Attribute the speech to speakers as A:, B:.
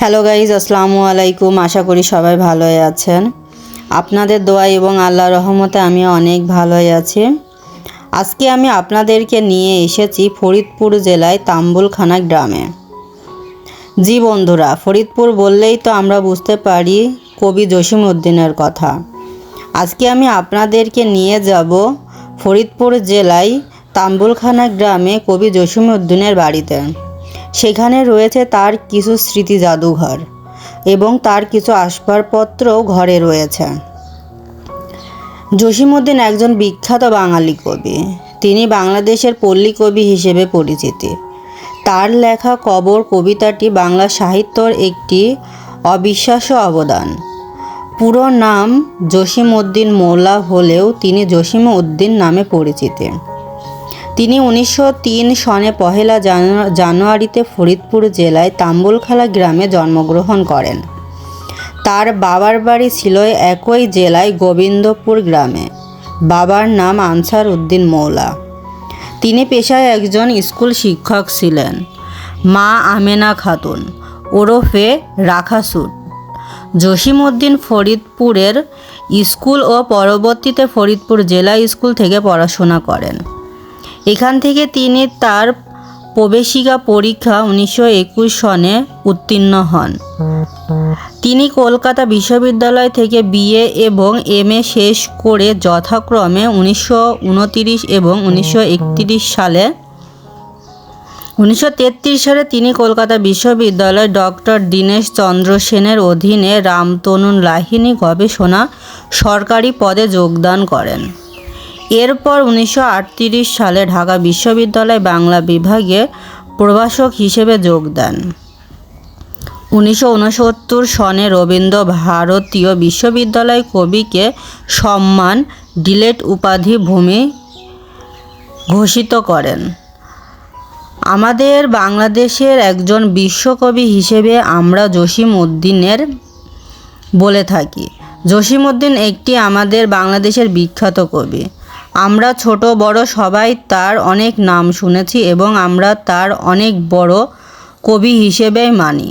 A: Hello guys, আসসালামু আলাইকুম। আশা করি সবাই ভালোই আছেন। আপনাদের দোয়া এবং আল্লাহ রহমতে আমি অনেক ভালোই আছি। আজকে আমি আপনাদেরকে নিয়ে এসেছি ফরিদপুর জেলায় তাম্বুলখানা গ্রামে। জি বন্ধুরা, ফরিদপুর বললেই তো আমরা বুঝতে পারি কবি জসিম উদ্দিনের কথা। আজকে আমি আপনাদেরকে নিয়ে যাব ফরিদপুর জেলায় তাম্বুলখানা গ্রামে কবি জসিম উদ্দিনের বাড়িতে। সেখানে রয়েছে তার কিছু স্মৃতি জাদুঘর এবং তার কিছু আসবাবপত্রও ঘরে রয়েছে। জসিমউদ্দিন একজন বিখ্যাত বাঙালি কবি। তিনি বাংলাদেশের পল্লী কবি হিসেবে পরিচিতি। তার লেখা কবর কবিতাটি বাংলা সাহিত্যর একটি অবিশ্বাস্য অবদান। পুরো নাম জসিমউদ্দিন মোল্লা হলেও তিনি জসিম উদ্দিন নামে পরিচিতি। তিনি উনিশশো তিন সনে পহেলা জানুয়ারিতে ফরিদপুর জেলায় তাম্বুলখালা গ্রামে জন্মগ্রহণ করেন। তার বাবার বাড়ি ছিল একই জেলায় গোবিন্দপুর গ্রামে। বাবার নাম আনসার উদ্দিন মৌলা। তিনি পেশায় একজন স্কুল শিক্ষক ছিলেন। মা আমেনা খাতুন, ওরফে রাখাসুট জসিমউদ্দিন ফরিদপুরের স্কুল ও পরবর্তীতে ফরিদপুর জেলা স্কুল থেকে পড়াশোনা করেন। এখান থেকে তিনি তার প্রবেশিকা পরীক্ষা উনিশশো একুশ সনে উত্তীর্ণ হন। তিনি কলকাতা বিশ্ববিদ্যালয় থেকে বিএ এবং এমএ শেষ করে যথাক্রমে উনিশশো এবং উনিশশো একত্রিশ সালে, উনিশশো তেত্রিশ সালে তিনি কলকাতা বিশ্ববিদ্যালয় ডক্টর দীনেশ চন্দ্র সেনের অধীনে রামতনু লাহিনী গবেষণা সরকারি পদে যোগদান করেন। এরপর উনিশশো আটত্রিশ সালে ঢাকা বিশ্ববিদ্যালয় বাংলা বিভাগে প্রভাষক হিসেবে যোগ দেন। উনিশশো উনসত্তর সনে রবীন্দ্র ভারতীয় বিশ্ববিদ্যালয় কবিকে সম্মান, ডিলেট উপাধি ভূমি ঘোষিত করেন। আমাদের বাংলাদেশের একজন বিশ্বকবি হিসেবে আমরা জসিম উদ্দিনের বলে থাকি। জসিম উদ্দিন একটি আমাদের বাংলাদেশের বিখ্যাত কবি। আমরা ছোট, বড় সবাই তার অনেক নাম শুনেছি এবং আমরা তার অনেক বড় কবি হিসেবেই মানি।